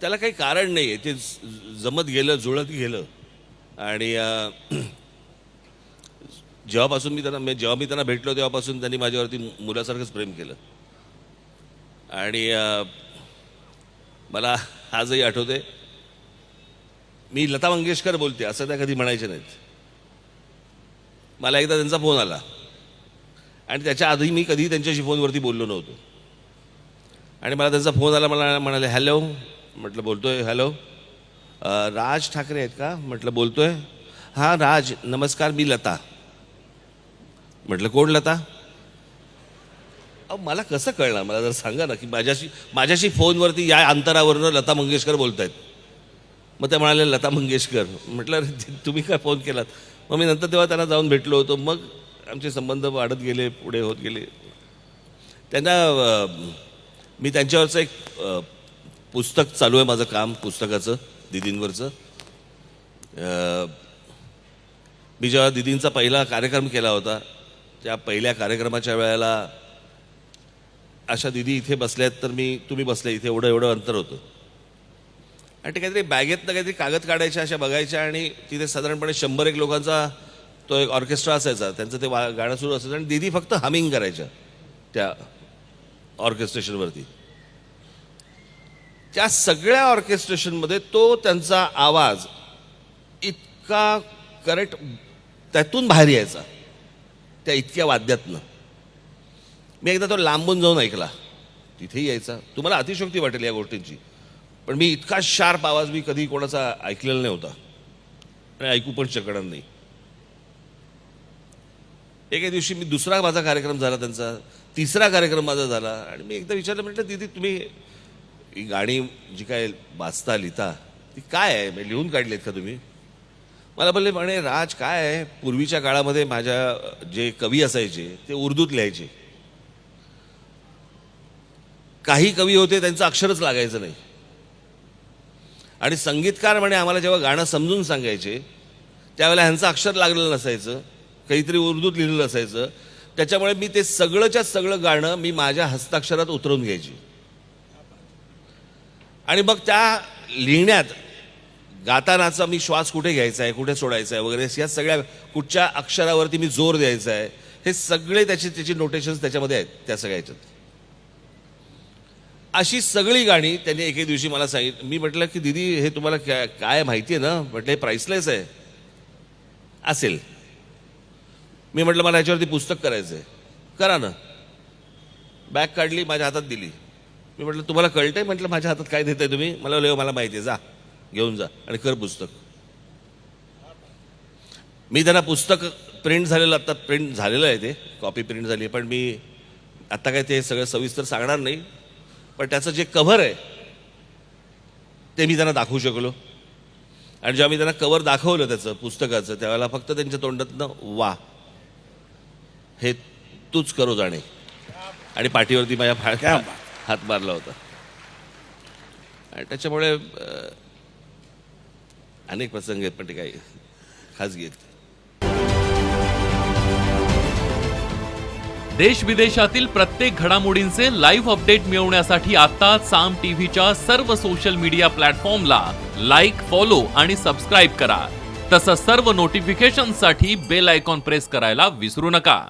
त्याला काही कारण नाही आहे ते ज- जमत गेलं जुळत गेलं. आणि जेव्हापासून मी त्यांना जेव्हा मी त्यांना भेटलो तेव्हापासून त्यांनी माझ्यावरती मुलासारखंच प्रेम केलं. आणि मला आजही आठवते मी लता मंगेशकर बोलते असं त्या कधी म्हणायचे नाहीत. मला एकदा त्यांचा फोन आला. आणि त्याच्या आधी मी कधी त्यांच्याशी फोनवरती बोललो नव्हतो. आणि मला त्यांचा फोन आला मला म्हणाले हॅलो. म्हटलं बोलतोय हॅलो. राज ठाकरे आहेत का? म्हटलं बोलतोय. हां राज नमस्कार मी लता. म्हटलं कोण लता? अहो मला कसं कळणार? मला जर सांगा ना की माझ्याशी माझ्याशी फोनवरती या अंतरावरनं लता मंगेशकर बोलत आहेत मग ते म्हणाले लता मंगेशकर. म्हटलं तुम्ही काय फोन केलात? मग मी नंतर तेव्हा त्यांना जाऊन भेटलो होतो. मग आमचे संबंध वाढत गेले पुढे होत गेले. त्यांना मी त्यांच्यावरचं एक पुस्तक चालू आहे माझं काम पुस्तकाचं दिदींवरचं. मी जेव्हा दिदींचा पहिला कार्यक्रम केला होता त्या पहिल्या कार्यक्रमाच्या वेळेला अशा दिदी इथे बसल्यात तर मी तुम्ही बसले इथे एवढं एवढं अंतर होतं. आणि ते काहीतरी बॅगेतनं काहीतरी कागद काढायच्या अशा बघायच्या आणि तिथे साधारणपणे शंभर एक लोकांचा तो एक ऑर्केस्ट्रा असायचा. त्यांचं ते वा गाणं सुरू असायचं आणि दिदी फक्त हमिंग करायच्या त्या ऑर्केस्ट्रेशनवरती. त्या सगळ्या ऑर्केस्ट्रेशनमध्ये तो त्यांचा आवाज इतका करेक्ट त्यातून बाहेर यायचा. त्या इतक्या वाद्यातनं. मी एकदा तो लांबून जाऊन ऐकला. तिथेही यायचा. तुम्हाला अतिशोक्ती वाटेल या गोष्टींची. पण मी इतका शार्प आवाज मी कधी कोणाचा ऐकलेला नाही होता आणि ऐकू पण शकणार नाही. एके दिवशी मी दुसरा माझा कार्यक्रम झाला त्यांचा तिसरा कार्यक्रम माझा झाला. आणि मी एकदा विचारलं म्हटलं दिदी तुम्ही ही गाणी जी काय वाचता लिहिता ती काय आहे? म्हणजे लिहून काढलीत का तुम्ही? मला बोलले म्हणे राज काय आहे? पूर्वीच्या काळामध्ये माझ्या जे कवी असायचे ते उर्दूत लिहायचे. काही कवी होते त्यांचं अक्षरच लागायचं नाही. आणि संगीतकार म्हणे आम्हाला जेव्हा गाणं समजून सांगायचे त्यावेळेला ह्यांचं अक्षर लागलेलं नसायचं. काहीतरी उर्दूत लिहिलेलं असायचं. त्याच्यामुळे मी ते सगळंच्या सगळं गाणं मी माझ्या हस्ताक्षरात उतरवून घ्यायची. आणि मग त्या लिहिण्यात गातानाचा मी श्वास कुठे घ्यायचा आहे कुठे सोडायचा आहे वगैरे या सगळ्या कुठच्या अक्षरावरती मी जोर द्यायचा आहे हे सगळे त्याचे त्याची नोटेशन्स त्याच्यामध्ये आहेत त्या सगळ्या ह्याच्यात अशी सगळी गाणी त्यांनी एके दिवशी मला सांगितलं मी म्हटलं की दिदी हे तुम्हाला काय काय माहिती आहे ना? म्हटलं हे प्राईसलेस आहे. असेल. मी म्हटलं मला ह्याच्यावरती पुस्तक करायचं आहे करा ना. बॅग काढली माझ्या हातात दिली. मी म्हटलं तुम्हाला कळतं आहे म्हटलं माझ्या हातात काय देताय तुम्ही? मला लेव मला माहिती आहे. जा घेऊन जा आणि कर पुस्तक. मी त्यांना पुस्तक प्रिंट झालेलं आत्ता प्रिंट झालेलं आहे ते कॉपी प्रिंट झाली आहे. पण मी आत्ता काय ते सगळं सविस्तर सांगणार नाही. पण त्याचं जे कव्हर आहे ते मी त्यांना दाखवू शकलो. आणि जेव्हा मी त्यांना कवर दाखवलं त्याचं पुस्तकाचं त्यावेळेला फक्त त्यांच्या तोंडातनं वा. हे तूच करो जाणे. आणि पाठीवरती माझ्या फा हात मारला होता. आणि त्याच्यामुळे अनेक प्रसंग आहेत पण ते काही खाजगी आहेत. देश विदेशातील प्रत्येक घडामोडींचे लाईव्ह अपडेट मिळवण्यासाठी आता साम टीव्हीच्या सर्व सोशल मीडिया प्लॅटफॉर्मला लाईक फॉलो आणि सबस्क्राईब करा. तसंच सर्व नोटिफिकेशनसाठी बेल आयकॉन प्रेस करायला विसरू नका.